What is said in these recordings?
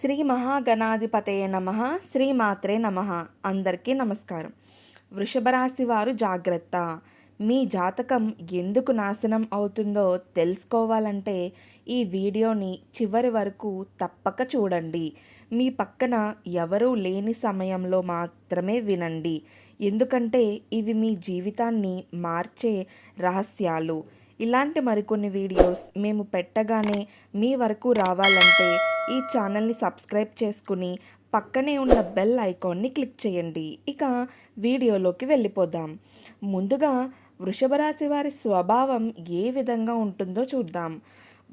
శ్రీ మహాగణాధిపతయ నమ శ్రీమాత్రే నమ. అందరికీ నమస్కారం. వృషభరాశి వారు జాగ్రత్త. మీ జాతకం ఎందుకు నాశనం అవుతుందో తెలుసుకోవాలంటే ఈ వీడియోని చివరి వరకు తప్పక చూడండి. మీ పక్కన ఎవరూ లేని సమయంలో మాత్రమే వినండి. ఎందుకంటే ఇవి మీ జీవితాన్ని మార్చే రహస్యాలు. ఇలాంటి మరికొన్ని వీడియోస్ మేము పెట్టగానే మీ వరకు రావాలంటే ఈ ఛానల్ని సబ్స్క్రైబ్ చేసుకుని పక్కనే ఉన్న బెల్ ఐకాన్ని క్లిక్ చేయండి. ఇక వీడియోలోకి వెళ్ళిపోదాం. ముందుగా వృషభ రాశి వారి స్వభావం ఏ విధంగా ఉంటుందో చూద్దాం.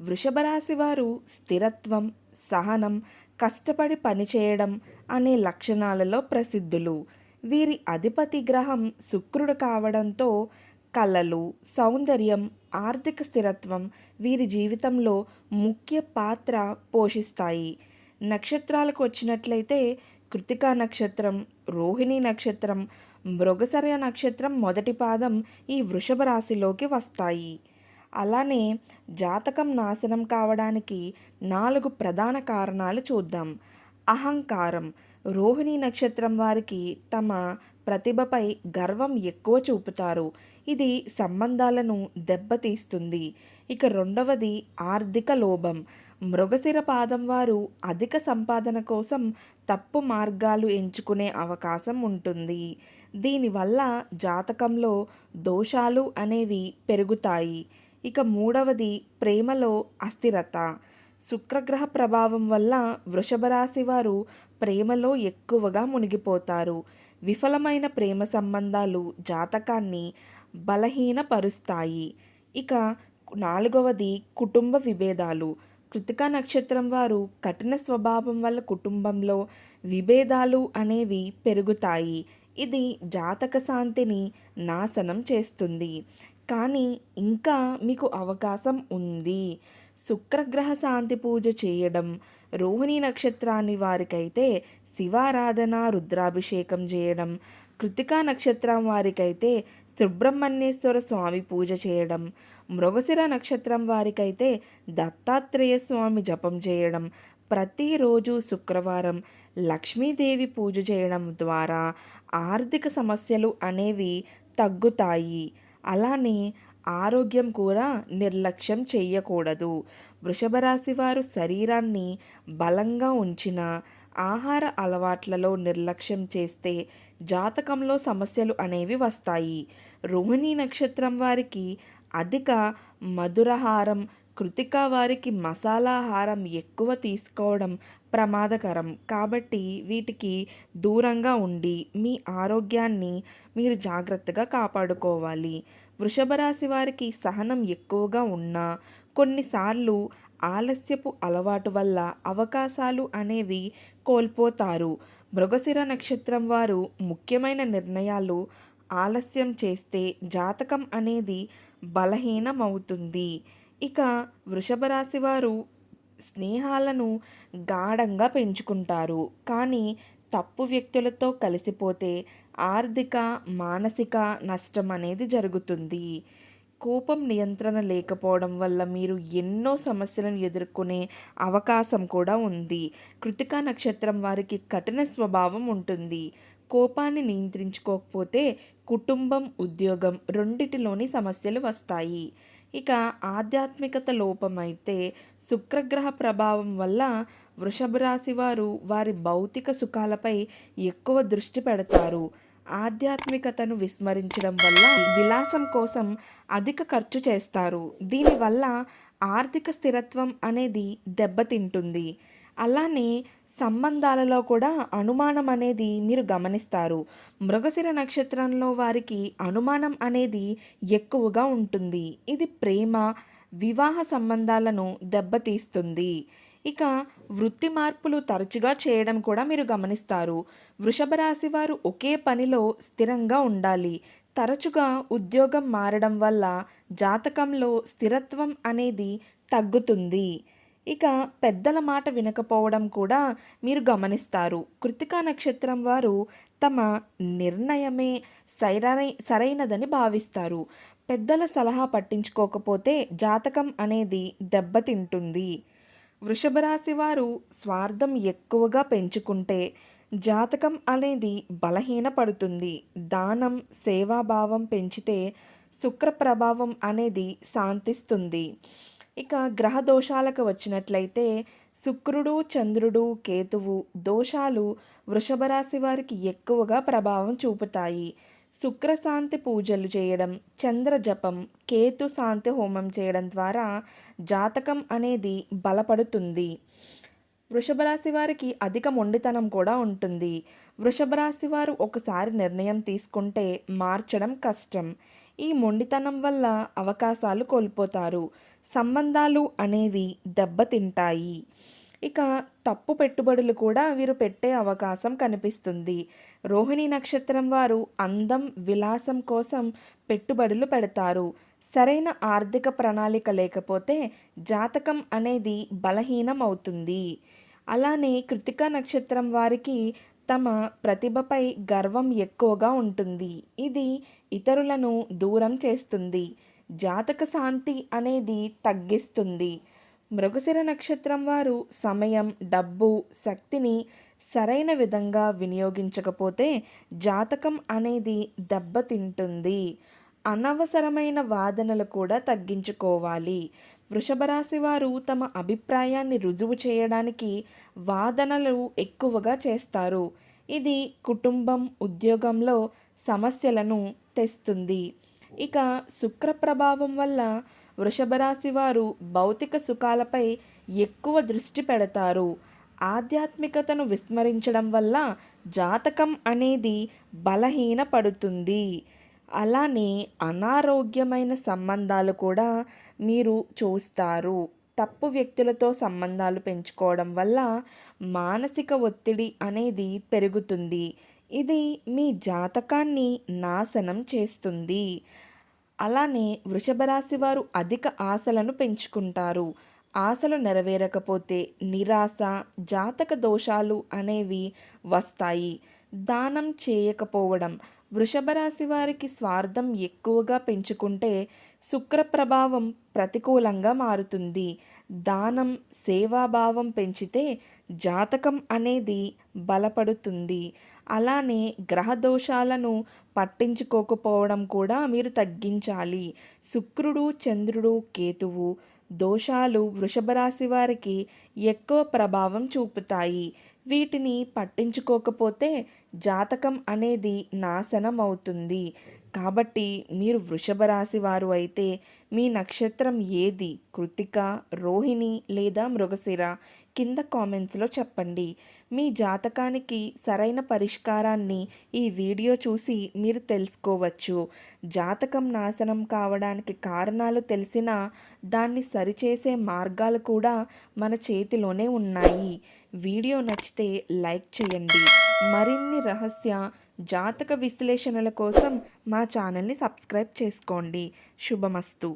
వృషభ రాశి వారు స్థిరత్వం సహనం కష్టపడి పనిచేయడం అనే లక్షణాలలో ప్రసిద్ధులు. వీరి అధిపతి గ్రహం శుక్రుడు కావడంతో కళలు సౌందర్యం ఆర్థిక స్థిరత్వం వీరి జీవితంలో ముఖ్య పాత్ర పోషిస్తాయి. నక్షత్రాలకు వచ్చినట్లయితే కృతికా నక్షత్రం రోహిణి నక్షత్రం మృగసర నక్షత్రం మొదటి పాదం ఈ వృషభ రాశిలోకి వస్తాయి. అలానే జాతకం నాశనం కావడానికి నాలుగు ప్రధాన కారణాలు చూద్దాం. అహంకారం రోహిణి నక్షత్రం వారికి తమ ప్రతిభపై గర్వం ఎక్కువ చూపుతారు. ఇది సంబంధాలను దెబ్బతీస్తుంది. ఇక రెండవది ఆర్థిక లోభం. మృగశిర పాదం వారు అధిక సంపాదన కోసం తప్పు మార్గాలు ఎంచుకునే అవకాశం ఉంటుంది. దీనివల్ల జాతకంలో దోషాలు అనేవి పెరుగుతాయి. ఇక మూడవది ప్రేమలో అస్థిరత. శుక్రగ్రహ ప్రభావం వల్ల వృషభ రాశి వారు ప్రేమలో ఎక్కువగా మునిగిపోతారు. విఫలమైన ప్రేమ సంబంధాలు జాతకాన్ని బలహీనపరుస్తాయి. ఇక నాలుగవది కుటుంబ విభేదాలు. కృతికా నక్షత్రం వారు కఠిన స్వభావం వల్ల కుటుంబంలో విభేదాలు అనేవి పెరుగుతాయి. ఇది జాతక శాంతిని నాశనం చేస్తుంది. కానీ ఇంకా మీకు అవకాశం ఉంది. శుక్రగ్రహ శాంతి పూజ చేయడం రోహిణి నక్షత్రాన్ని వారికైతే శివారాధన రుద్రాభిషేకం చేయడం కృతికా నక్షత్రం వారికైతే సుబ్రహ్మణ్యేశ్వర స్వామి పూజ చేయడం మృగశిర నక్షత్రం వారికైతే దత్తాత్రేయ స్వామి జపం చేయడం ప్రతిరోజు శుక్రవారం లక్ష్మీదేవి పూజ చేయడం ద్వారా ఆర్థిక సమస్యలు అనేవి తగ్గుతాయి. అలానే ఆరోగ్యం కూడా నిర్లక్ష్యం చేయకూడదు. వృషభ రాశి వారు శరీరాన్ని బలంగా ఉంచిన ఆహార అలవాట్లలో నిర్లక్ష్యం చేస్తే జాతకంలో సమస్యలు అనేవి వస్తాయి. రోహిణి నక్షత్రం వారికి అధిక మధురహారం కృతిక వారికి మసాలాహారం ఎక్కువ తీసుకోవడం ప్రమాదకరం. కాబట్టి వీటికి దూరంగా ఉండి మీ ఆరోగ్యాన్ని మీరు జాగ్రత్తగా కాపాడుకోవాలి. వృషభ రాశి వారికి సహనం ఎక్కువగా ఉన్నా కొన్నిసార్లు ఆలస్యపు అలవాటు వల్ల అవకాశాలు అనేవి కోల్పోతారు. మృగశిర నక్షత్రం వారు ముఖ్యమైన నిర్ణయాలు ఆలస్యం చేస్తే జాతకం అనేది బలహీనమవుతుంది. ఇక వృషభ రాశి వారు స్నేహాలను గాఢంగా పెంచుకుంటారు. కానీ తప్పు వ్యక్తులతో కలిసిపోతే ఆర్థిక మానసిక నష్టం అనేది జరుగుతుంది. కోపం నియంత్రణ లేకపోవడం వల్ల మీరు ఎన్నో సమస్యలను ఎదుర్కొనే అవకాశం కూడా ఉంది. కృతికా నక్షత్రం వారికి కఠిన స్వభావం ఉంటుంది. కోపాన్ని నియంత్రించుకోకపోతే కుటుంబం ఉద్యోగం రెండిటిలోని సమస్యలు వస్తాయి. ఇక ఆధ్యాత్మికత లోపమైతే శుక్రగ్రహ ప్రభావం వల్ల వృషభ రాశి వారు వారి భౌతిక సుఖాలపై ఎక్కువ దృష్టి పెడతారు. ఆధ్యాత్మికతను విస్మరించడం వల్ల విలాసం కోసం అధిక ఖర్చు చేస్తారు. దీనివల్ల ఆర్థిక స్థిరత్వం అనేది దెబ్బతింటుంది. అలానే సంబంధాలలో కూడా అనుమానం అనేది మీరు గమనిస్తారు. మృగశిర నక్షత్రంలో వారికి అనుమానం అనేది ఎక్కువగా ఉంటుంది. ఇది ప్రేమ వివాహ సంబంధాలను దెబ్బతీస్తుంది. ఇక వృత్తి మార్పులు తరచుగా చేయడం కూడా మీరు గమనిస్తారు. వృషభ రాశి వారు ఒకే పనిలో స్థిరంగా ఉండాలి. తరచుగా ఉద్యోగం మారడం వల్ల జాతకంలో స్థిరత్వం అనేది తగ్గుతుంది. ఇక పెద్దల మాట వినకపోవడం కూడా మీరు గమనిస్తారు. కృతికా నక్షత్రం వారు తమ నిర్ణయమే సరైన సరైనదని భావిస్తారు. పెద్దల సలహా పట్టించుకోకపోతే జాతకం అనేది దెబ్బతింటుంది. వృషభ రాశి వారు స్వార్థం ఎక్కువగా పెంచుకుంటే జాతకం అనేది బలహీనపడుతుంది. దానం సేవాభావం పెంచితే శుక్ర ప్రభావం అనేది శాంతిస్తుంది. ఇక గ్రహ దోషాలకు వచ్చినట్లయితే శుక్రుడు చంద్రుడు కేతువు దోషాలు వృషభ రాశి వారికి ఎక్కువగా ప్రభావం చూపుతాయి. శుక్రశాంతి పూజలు చేయడం చంద్ర జపం కేతు శాంతి హోమం చేయడం ద్వారా జాతకం అనేది బలపడుతుంది. వృషభ రాశి వారికి అధిక మొండితనం కూడా ఉంటుంది. వృషభ రాశి వారు ఒకసారి నిర్ణయం తీసుకుంటే మార్చడం కష్టం. ఈ మొండితనం వల్ల అవకాశాలు కోల్పోతారు. సంబంధాలు అనేవి దెబ్బతింటాయి. ఇక తప్పు పెట్టుబడులు కూడా వీరు పెట్టే అవకాశం కనిపిస్తుంది. రోహిణి నక్షత్రం వారు అందం విలాసం కోసం పెట్టుబడులు పెడతారు. సరైన ఆర్థిక ప్రణాళిక లేకపోతే జాతకం అనేది బలహీనం అవుతుంది అలానే కృతిక నక్షత్రం వారికి తమ ప్రతిభపై గర్వం ఎక్కువగా ఉంటుంది. ఇది ఇతరులను దూరం చేస్తుంది. జాతక శాంతి అనేది తగ్గిస్తుంది. మృగశిర నక్షత్రం వారు సమయం డబ్బు శక్తిని సరైన విధంగా వినియోగించకపోతే జాతకం అనేది దెబ్బతింటుంది. అనవసరమైన వాదనలు కూడా తగ్గించుకోవాలి. వృషభ రాశి వారు తమ అభిప్రాయాన్ని రుజువు చేయడానికి వాదనలు ఎక్కువగా చేస్తారు. ఇది కుటుంబం ఉద్యోగంలో సమస్యలను తెస్తుంది. ఇక శుక్ర ప్రభావం వల్ల వృషభ రాశి వారు భౌతిక సుఖాలపై ఎక్కువ దృష్టి పెడతారు. ఆధ్యాత్మికతను విస్మరించడం వల్ల జాతకం అనేది బలహీనపడుతుంది. అలానే అనారోగ్యమైన సంబంధాలు కూడా మీరు చూస్తారు. తప్పు వ్యక్తులతో సంబంధాలు పెంచుకోవడం వల్ల మానసిక ఒత్తిడి అనేది పెరుగుతుంది. ఇది మీ జాతకాన్ని నాశనం చేస్తుంది. అలానే వృషభరాశి వారు అధిక ఆశలను పెంచుకుంటారు. ఆశలు నెరవేరకపోతే నిరాశ జాతక దోషాలు అనేవి వస్తాయి. దానం చేయకపోవడం వృషభ రాశి వారికి స్వార్థం ఎక్కువగా పెంచుకుంటే శుక్ర ప్రభావం ప్రతికూలంగా మారుతుంది. దానం సేవాభావం పెంచితే జాతకం అనేది బలపడుతుంది. అలానే గ్రహ దోషాలను పట్టించుకోకపోవడం కూడా మీరు తగ్గించాలి. శుక్రుడు చంద్రుడు కేతువు దోషాలు వృషభ రాశి వారికి ఎక్కువ ప్రభావం చూపుతాయి. వీటిని పట్టించుకోకపోతే జాతకం అనేది నాశనం అవుతుంది కాబట్టి మీరు వృషభ రాశి వారు అయితే మీ నక్షత్రం ఏది? కృతిక రోహిణి లేదా మృగశిర? కింద కామెంట్స్లో చెప్పండి. మీ జాతకానికి సరైన పరిష్కారాన్ని ఈ వీడియో చూసి మీరు తెలుసుకోవచ్చు. జాతకం నాశనం కావడానికి కారణాలు తెలిసినా దాన్ని సరిచేసే మార్గాలు కూడా మన చేతిలోనే ఉన్నాయి. వీడియో నచ్చితే లైక్ చేయండి. మరిన్ని రహస్య జాతక విశ్లేషణల కోసం మా ఛానల్ని సబ్స్క్రైబ్ చేసుకోండి. శుభమస్తు.